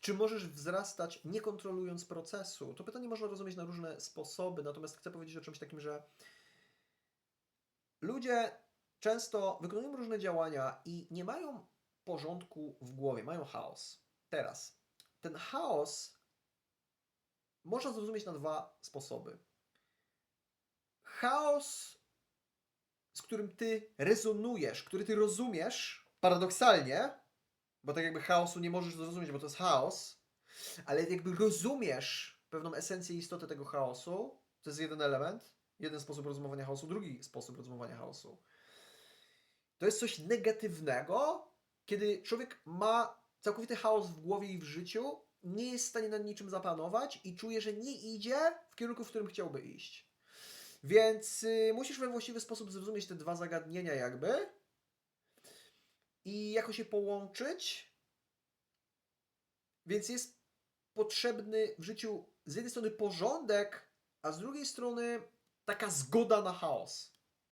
Czy możesz wzrastać nie kontrolując procesu? To pytanie można rozumieć na różne sposoby, natomiast chcę powiedzieć o czymś takim, że ludzie często wykonują różne działania i nie mają porządku w głowie, mają chaos. Teraz, ten chaos można zrozumieć na dwa sposoby. Chaos, z którym ty rezonujesz, który ty rozumiesz, paradoksalnie, bo tak jakby chaosu nie możesz zrozumieć, bo to jest chaos, ale jakby rozumiesz pewną esencję i istotę tego chaosu, to jest jeden element, jeden sposób rozumowania chaosu, drugi sposób rozumowania chaosu. To jest coś negatywnego, kiedy człowiek ma całkowity chaos w głowie i w życiu, nie jest w stanie nad niczym zapanować i czuje, że nie idzie w kierunku, w którym chciałby iść. Więc y, musisz we właściwy sposób zrozumieć te dwa zagadnienia, jakby i jakoś je połączyć. Więc jest potrzebny w życiu z jednej strony porządek, a z drugiej strony taka zgoda na chaos.